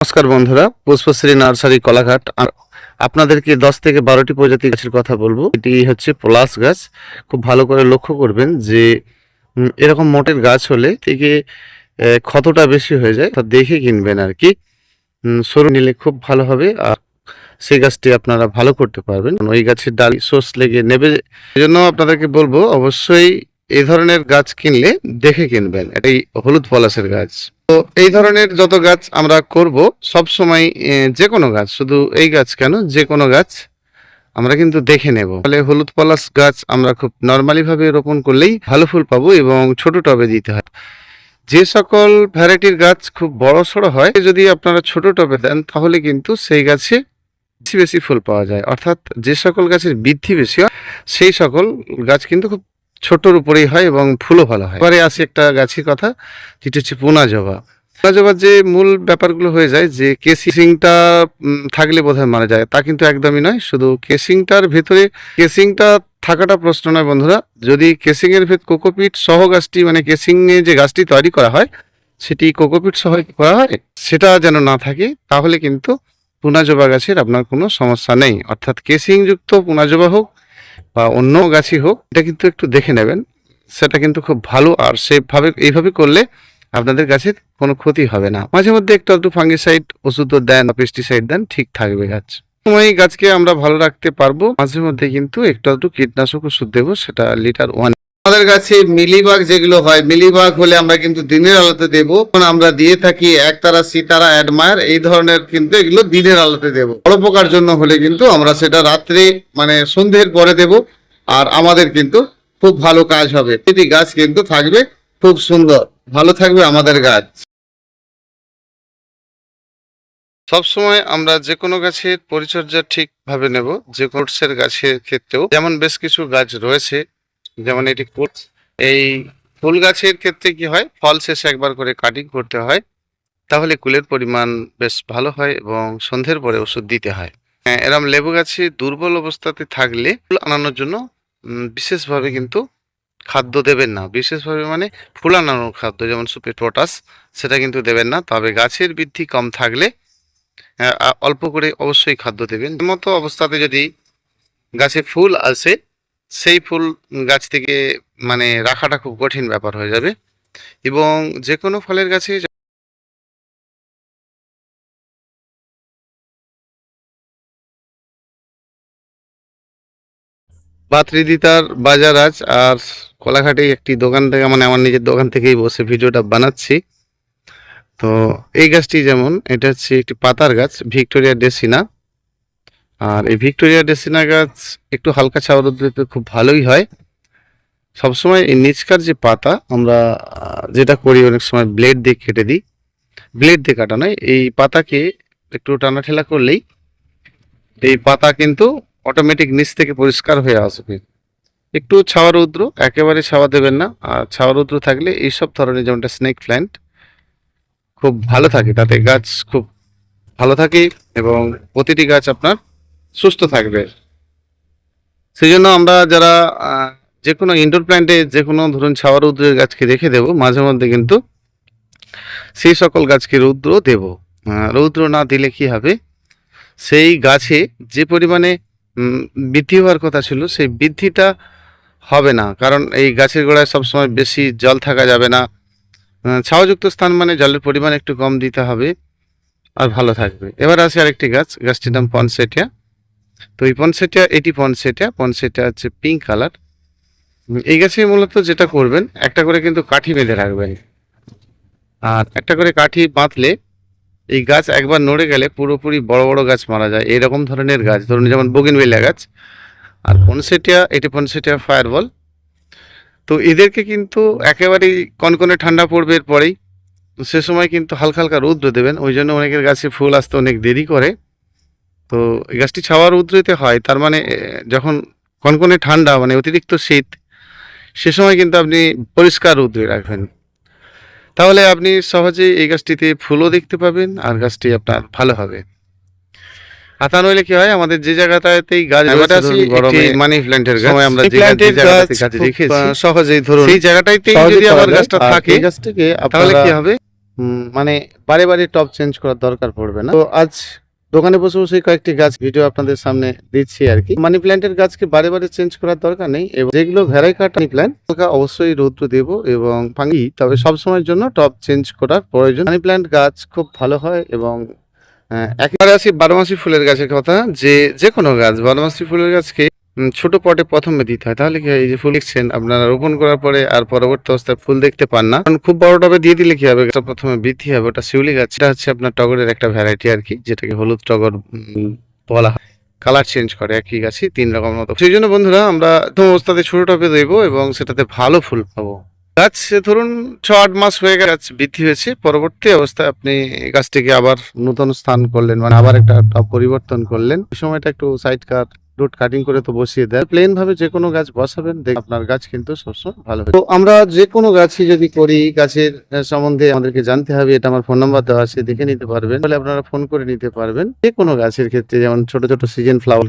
নমস্কার বন্ধুরা, পুষ্পশ্রী নার্সারি কলাঘাট। আপনাদেরকে দশ থেকে বারোটি প্রজাতি গাছের কথা বলব। এটি হচ্ছে পলাশ গাছ। খুব ভালো করে লক্ষ্য করবেন যে এরকম মোটের গাছ হলে থেকে ক্ষতটা বেশি হয়ে যায়। তা দেখে কিনবেন আর কি। সরু নিলে খুব ভালো হবে। আর সেই গাছটি আপনারা ভালো করতে পারবেন। ওই গাছের ডাল সোস লেগে নেবে। এই জন্য আপনাদেরকে বলব, অবশ্যই এই ধরনের গাছ কিনলে দেখে কিনবেন। এটাই হলুদ পলাশের গাছ। তো এই ধরনের যত গাছ আমরা করব, সব সময় যে কোনো গাছ, শুধু এই গাছ কেন যে কোনো গাছ আমরা কিন্তু দেখে নেব। ফলে হলুদ পলাশ গাছ আমরা খুব নর্মালি ভাবে রোপণ করলেই ভালো ফুল পাবো এবং ছোট টবে দিতে হয়। যে সকল ভ্যারাইটির গাছ খুব বড় সড়ো হয়, যদি আপনারা ছোট টবে দেন, তাহলে কিন্তু সেই গাছে বেশি বেশি ফুল পাওয়া যায়। অর্থাৎ যে সকল গাছের বৃদ্ধি বেশি হয়, সেই সকল গাছ কিন্তু খুব ছোটর উপরেই হয় এবং ফুলও ভালো হয়। এবারে আসি একটা গাছের কথা, যেটা হচ্ছে পোনা জবা। পোনা জবার যে মূল ব্যাপারগুলো হয়ে যায়, যে কেসিংটা থাকলে বোধহয় মারা যায়, তা কিন্তু একদমই নয়। শুধু কেসিংটার ভেতরে, কেসিংটা থাকাটা প্রশ্ন নয় বন্ধুরা। যদি কেসিং এর ভেতর কোকোপিট সহ গাছটি মানে কেসিং এ যে গাছটি তৈরি করা হয়, সেটি কোকোপিট সহ করা হয়, সেটা যেন না থাকে, তাহলে কিন্তু পোনা জবা গাছের আপনার কোনো সমস্যা নেই। অর্থাৎ কেসিং যুক্ত পোনা জবা হোক বা অন্য গাছই হোক, এটা কিন্তু একটু দেখে নেবেন। সেটা কিন্তু খুব ভালো আর সেভাবে, এইভাবে করলে আপনাদের গাছের কোনো ক্ষতি হবে না। মাঝে মধ্যে একটু একটু ফাঙ্গিসাইড ওষুধও দেন পেস্টিসাইড দেন, ঠিক থাকবে গাছ। সময় গাছকে আমরা ভালো রাখতে পারব। মাঝে মধ্যে কিন্তু একটু একটু কীটনাশক ওষুধ দেবো, সেটা লিটার ওয়ান আমাদের কাছে মিলিবাগ যেগুলো হয়, মিলিবাগ হলে আমরা কিন্তু দিনের আলোতে দেবো। আমরা দিয়ে থাকি একতারা, সিতারা, অ্যাডমায়ার, এই ধরনের কিন্তু এগুলো দিনের আলোতে দেবো। বড় পোকার জন্য হলে কিন্তু আমরা সেটা রাত্রে মানে সন্ধ্যের পরে দেব, আর আমাদের কিন্তু খুব ভালো কাজ হবে। এটি গাছ কিন্তু থাকবে খুব সুন্দর। ভালো থাকবে আমাদের গাছ। সবসময় আমরা যে কোনো গাছের পরিচর্যা ঠিকভাবে নেব, যে কোর্সের গাছের ক্ষেত্রেও। যেমন বেশ কিছু গাছ রয়েছে যেমন এটি কোর্স এই ফুল গাছের ক্ষেত্রে কি হয়? ফল শেষে একবার করে কাটিং করতে হয়। তাহলে কুলের পরিমাণ বেশ ভালো হয় এবং সন্ধ্যের পরে ওষুধ দিতে হয়। হ্যাঁ, এরম লেবু গাছে দুর্বল অবস্থাতে থাকলে ফুল আনানোর জন্য বিশেষভাবে কিন্তু খাদ্য দেবেন না। বিশেষভাবে মানে ফুল আনানোর খাদ্য যেমন সুপে পটাশ সেটা কিন্তু দেবেন না। তবে গাছের বৃদ্ধি কম থাকলে অল্প করে অবশ্যই খাদ্য দেবেন। মতো অবস্থাতে যদি গাছে ফুল আসে সেই ফুল গাছ থেকে মানে রাখাটা খুব কঠিন ব্যাপার হয়ে যাবে। এবং যে কোনো ফলের গাছে পাত্রিদিতার বাজার আজ, আর কোলাঘাটে একটি দোকান থেকে মানে আমার নিজের দোকান থেকেই বসে ভিডিওটা বানাচ্ছি। তো এই গাছটি যেমন, এটা হচ্ছে একটি পাতার গাছ, ভিক্টোরিয়া ডেসিনা। আর এই ভিক্টোরিয়া ডেসিনা গাছ একটু হালকা ছাওয়ার উদ্ভিদে খুব ভালোই হয়। সবসময় এই নিচকার যে পাতা, আমরা যেটা করি অনেক সময় ব্লেড দিয়ে কেটে দিই। ব্লেড দিয়ে কাটা নয়, এই পাতাকে একটু টানা ঠেলা করলেই এই পাতা কিন্তু অটোমেটিক নিচ থেকে পরিষ্কার হয়ে আসবে। একটু ছাওয়া রৌদ্র, একেবারে ছাওয়া দেবেন না। আর ছাওয়া রৌদ্র থাকলে এইসব ধরনের যেমনটা স্নেক প্ল্যান্ট খুব ভালো থাকে। তাতে গাছ খুব ভালো থাকে এবং প্রতিটি গাছ আপনার সুস্থ থাকবে। সেই জন্য আমরা যারা যে কোনো ইনডোর প্ল্যান্টে যে কোনো ধরুন ছাওয়া রৌদ্রের গাছকে রেখে দেব, মাঝে মধ্যে কিন্তু সেই সকল গাছকে রৌদ্র দেব। রৌদ্র না দিলে কি হবে? সেই গাছে যে পরিমাণে বৃদ্ধি হওয়ার কথা ছিল, সেই বৃদ্ধিটা হবে না। কারণ এই গাছের গোড়ায় সবসময় বেশি জল থাকা যাবে না। ছাওয়াযুক্ত স্থান মানে জলের পরিমাণ একটু কম দিতে হবে আর ভালো থাকবে। এবার আসি আরেকটি গাছ, গাছটির নাম পনসেটিয়া। তো এই পনসেটিয়া এটি পনসেটিয়া পনসেটিয়া হচ্ছে পিঙ্ক কালার এই গাছে মূলত যেটা করবেন একটা করে কিন্তু কাঠি বেঁধে রাখবেন। আর একটা করে কাঠি বাঁধলে এই গাছ একবার নড়ে গেলে পুরোপুরি বড় বড় গাছ মারা যায়। এরকম ধরনের গাছ ধরুন যেমন বগিনবেলিয়া গাছ। আর পনসেটিয়া এটি পনসেটিয়া ফায়ারবল তো এদেরকে কিন্তু একেবারেই কনকনে ঠান্ডা পড়বে এরপরেই। সে সময় কিন্তু হালকা হালকা রৌদ্র দেবেন ওই জন্য অনেকের গাছে ফুল আসতে অনেক দেরি করে। তো এই গাছটি ছাওয়া রৌদ্রতে হয় তার মানে যখন কনকনে ঠান্ডা মানে অতিরিক্ত শীত সে সময় কিন্তু আপনি পরিষ্কার রৌদ্রে রাখবেন। তাহলে আপনি সহজে এই গাছটিতে ফুলও দেখতে পাবেন আর গাছটি আপনার ভালো হবে। আর তা নইলে কি হয় আমাদের যে জায়গাটাতেই গাছ গরমে মানি প্ল্যান্টের গাছ। সময় আমরা যে গাছ রেখেছি, সহজেই ধরুন সেই জায়গাটাইতেই যদি আমার গাছটা থাকে গাছটিকে তাহলে কি হবে? মানে বারে বারে টপ চেঞ্জ করার দরকার পড়বে না। তো আজ দোকানে বসে বসে কয়েকটি গাছ ভিডিও আপনাদের সামনে দিচ্ছি আর কি। মানি প্ল্যান্টের গাছকে বারে বারে চেঞ্জ করার দরকার নেই এবং যেগুলো ভ্যারাইকাট প্ল্যান্ট অবশ্যই রৌদ্র দেব এবং ফাঙ্গি তবে সব সময়ের জন্য টপ চেঞ্জ করার প্রয়োজন। মানি প্ল্যান্ট গাছ খুব ভালো হয় এবং একবারে একেবারে আসি বারোমাসি ফুলের গাছের কথা, যে যে কোনো গাছ, বারোমাসি ফুলের গাছকে ছোট পটে প্রথমে দিতে হয়। তাহলে কি হয়, এই যে ফুল দেখছেন আপনারা রোপণ করার পরে আর পরবর্তী অবস্থায় ফুল দেখতে পান না। কারণ খুব বড় টবে দিয়ে দিলে কি হবে প্রথমে বৃদ্ধি হবে ওটা শিউলি গাছ। এটা হচ্ছে আপনার টগরের একটা ভ্যারাইটি আর কি যেটাকে হলুদ টগর বলা হয়। কালার চেঞ্জ করে একই গাছই তিন রকম মতো। সেই জন্য বন্ধুরা আমরা প্রথম অবস্থাতে ছোট টবে দেবো এবং সেটাতে ভালো ফুল পাবো। গাছ ধরুন ছ আট মাস হয়ে গেছে গাছ বৃদ্ধি হয়েছে। পরবর্তী অবস্থায় আপনি গাছটিকে আবার নতুন স্থান করলেন মানে আবার একটা পরিবর্তন করলেন। সময়টা একটু সাইড কাট রুট কাটিং করে তো বসিয়ে দেয়। প্লেন ভাবে যে কোনো গাছ বসাবেন, দেখ আপনার গাছ কিন্তু সবসময় ভালো তো আমরা যে কোনো গাছই যদি করি, গাছের সম্বন্ধে আমাদেরকে জানতে হবে, এটা আমার ফোন নাম্বার দেওয়া আছে, দেখে নিতে পারবেন। তাহলে আপনারা ফোন করে নিতে পারবেন। যে কোনো গাছের ক্ষেত্রে, যেমন ছোট ছোট সিজন ফ্লাওয়ার